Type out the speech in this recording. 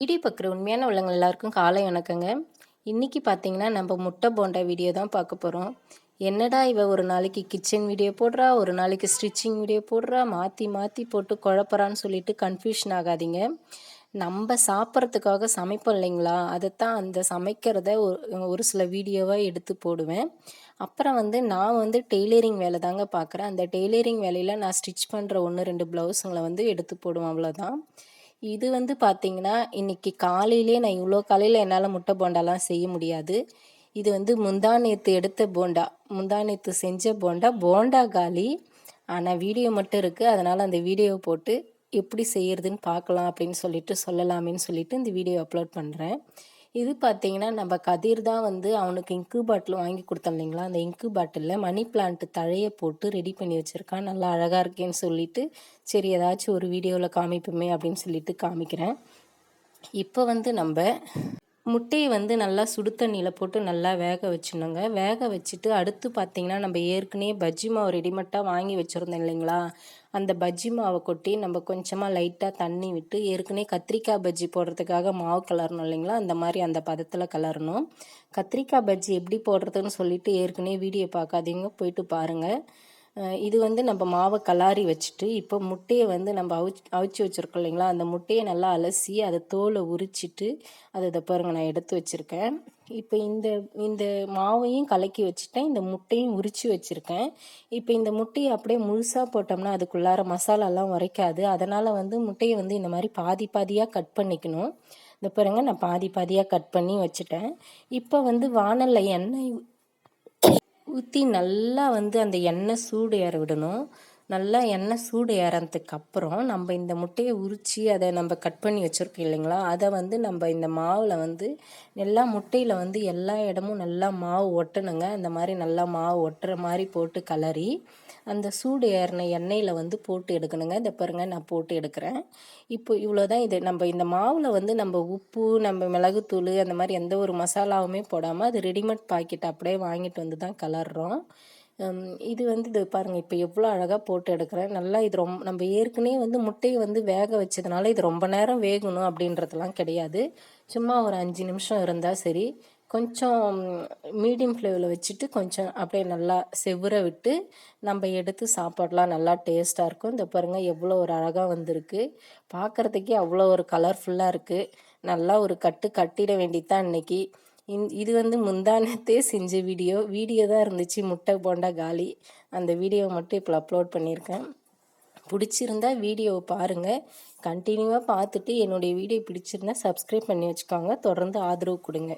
Video பார்க்குற உண்மையான உள்ளவங்க எல்லாருக்கும் காலை வணக்கங்க. இன்றைக்கி பார்த்தீங்கன்னா நம்ம முட்டை போண்டா வீடியோ தான் பார்க்க போகிறோம் என்னடா இவ ஒரு நாளைக்கு கிச்சன் வீடியோ போடுறா ஒரு நாளைக்கு ஸ்டிச்சிங் வீடியோ போடுறா மாற்றி மாற்றி போட்டு குழப்பறான்னு சொல்லிட்டு கன்ஃபியூஷன் ஆகாதீங்க. நம்ம சாப்பிட்றதுக்காக சமைப்போம் இல்லைங்களா? அதைத்தான் அந்த சமைக்கிறத ஒரு ஒரு சில வீடியோவாக எடுத்து போடுவேன். அப்புறம் வந்து நான் வந்து டெய்லரிங் வேலை தாங்க பார்க்குறேன் அந்த டெய்லரிங் வேலையில் நான் ஸ்டிச் பண்ணுற ஒன்று ரெண்டு ப்ளவுஸுங்களை வந்து எடுத்து போடுவேன் அவ்வளோதான் இது வந்து பார்த்தீங்கன்னா இன்றைக்கி காலையிலே நான் இவ்வளோ காலையில் என்னால் முட்டை போண்டாலாம் செய்ய முடியாது. இது வந்து முந்தா எடுத்த போண்டா. முந்தா செஞ்ச போண்டா. போண்டா காலி. ஆனால் வீடியோ மட்டும் இருக்குது அதனால் அந்த வீடியோவை போட்டு எப்படி செய்யறதுன்னு பார்க்கலாம் அப்படின்னு சொல்லிட்டு சொல்லலாமேன்னு சொல்லிட்டு இந்த வீடியோ அப்லோட் பண்ணுறேன் இது பார்த்தீங்கன்னா நம்ம கதிர் தான் வந்து அவனுக்கு இங்கு பாட்டில் வாங்கி கொடுத்தோம் இல்லைங்களா? அந்த இங்கு பாட்டிலில் மணி பிளான்ட் தழையை போட்டு ரெடி பண்ணி வச்சுருக்கான். நல்லா அழகாக இருக்கேன்னு சொல்லிட்டு சரி ஏதாச்சும் ஒரு வீடியோவில் காமிப்போமே அப்படின்னு சொல்லிட்டு காமிக்கிறேன். இப்போ வந்து நம்ம முட்டையை வந்து நல்லா சுடு தண்ணியில் போட்டு நல்லா வேக வச்சிடணுங்க. வேக வச்சுட்டு அடுத்து பார்த்திங்கன்னா நம்ம ஏற்கனவே பஜ்ஜி மாவு ரெடிமேட்டாக வாங்கி வச்சுருந்தோம் இல்லைங்களா? அந்த பஜ்ஜி மாவை கொட்டி நம்ம கொஞ்சமாக லைட்டாக தண்ணி விட்டு ஏற்கனவே கத்திரிக்காய் பஜ்ஜி போடுறதுக்காக மாவு கலரணும் இல்லைங்களா? அந்த மாதிரி அந்த பதத்தில் கலரணும். கத்திரிக்காய் பஜ்ஜி எப்படி போடுறதுன்னு சொல்லிட்டு ஏற்கனவே வீடியோ பார்க்காதீங்க போயிட்டு பாருங்கள் இது வந்து நம்ம மாவை கலாரி வச்சுட்டு இப்போ முட்டையை வந்து நம்ம அவிச்சு அவிச்சு வச்சுருக்கோம் இல்லைங்களா? அந்த முட்டையை நல்லா அலசி அதை தோலை உரிச்சிட்டு அதை இதை பாருங்கள் நான் எடுத்து வச்சுருக்கேன். இப்போ இந்த இந்த மாவையும் கலக்கி வச்சுட்டேன் இந்த முட்டையும் உரித்து வச்சுருக்கேன். இப்போ இந்த முட்டையை அப்படியே முழுசாக போட்டோம்னா அதுக்குள்ளார மசாலாலாம் உரைக்காது. அதனால் வந்து முட்டையை வந்து இந்த மாதிரி பாதி பாதியாக கட் பண்ணிக்கணும். இந்த பாருங்கள் நான் பாதி பாதியாக கட் பண்ணி வச்சுட்டேன். இப்போ வந்து வானலில் எண்ணெய் ஊற்றி நல்லா வந்து அந்த எண்ணெய் சூடு ஏற விடணும். நல்லா எண்ணெய் சூடு ஏறதுக்கு அப்புறம் நம்ம இந்த முட்டையை உரித்து அதை நம்ம கட் பண்ணி வச்சுருக்கோம் இல்லைங்களா? அதை வந்து நம்ம இந்த மாவில் வந்து எல்லா முட்டையில் வந்து எல்லா இடமும் நல்லா மாவு ஒட்டணுங்க. அந்த மாதிரி நல்லா மாவு ஒட்டுற மாதிரி போட்டு கலரி அந்த சூடு ஏறின எண்ணெயில் வந்து போட்டு எடுக்கணுங்க. இந்த பாருங்க நான் போட்டு எடுக்கிறேன். இப்போ இவ்வளோ தான் இது. நம்ம இந்த மாவில் வந்து நம்ம உப்பு நம்ம மிளகுத்தூள் அந்த மாதிரி எந்த ஒரு மசாலாவுமே போடாமல் அது ரெடிமேட் பாக்கெட் அப்படியே வாங்கிட்டு வந்து தான் கலர்றோம். இது வந்து இது பாருங்கள் இப்போ எவ்வளோ அழகாக போட்டு எடுக்கிறேன். நல்லா இது ரொம்ப நம்ம ஏற்கனவே வந்து முட்டையை வந்து வேக வச்சதுனால இது ரொம்ப நேரம் வேகணும் அப்படின்றதெல்லாம் கிடையாது. சும்மா ஒரு அஞ்சு நிமிஷம் இருந்தால் சரி. கொஞ்சம் மீடியம் ஃப்ளேவில் வச்சுட்டு கொஞ்சம் அப்படியே நல்லா செவ்வற விட்டு நம்ம எடுத்து சாப்பாடெலாம். நல்லா டேஸ்ட்டாக இருக்கும். இந்த பாருங்கள் எவ்வளோ ஒரு அழகாக வந்திருக்கு. பார்க்குறதுக்கே அவ்வளோ ஒரு கலர்ஃபுல்லாக இருக்குது நல்லா ஒரு கட்டு கட்டிட வேண்டியதான் இன்றைக்கி இது வந்து முந்தானத்தே செஞ்ச வீடியோ. வீடியோ தான் இருந்துச்சு முட்டை போண்டா காலி. அந்த வீடியோவை மட்டும் இப்போ அப்லோட் பண்ணியிருக்கேன். பிடிச்சிருந்தா வீடியோவை பாருங்கள் கண்டினியூவாக பார்த்துட்டு என்னுடைய வீடியோ பிடிச்சிருந்தா சப்ஸ்கிரைப் பண்ணி வச்சுக்கோங்க. தொடர்ந்து ஆதரவு கொடுங்க.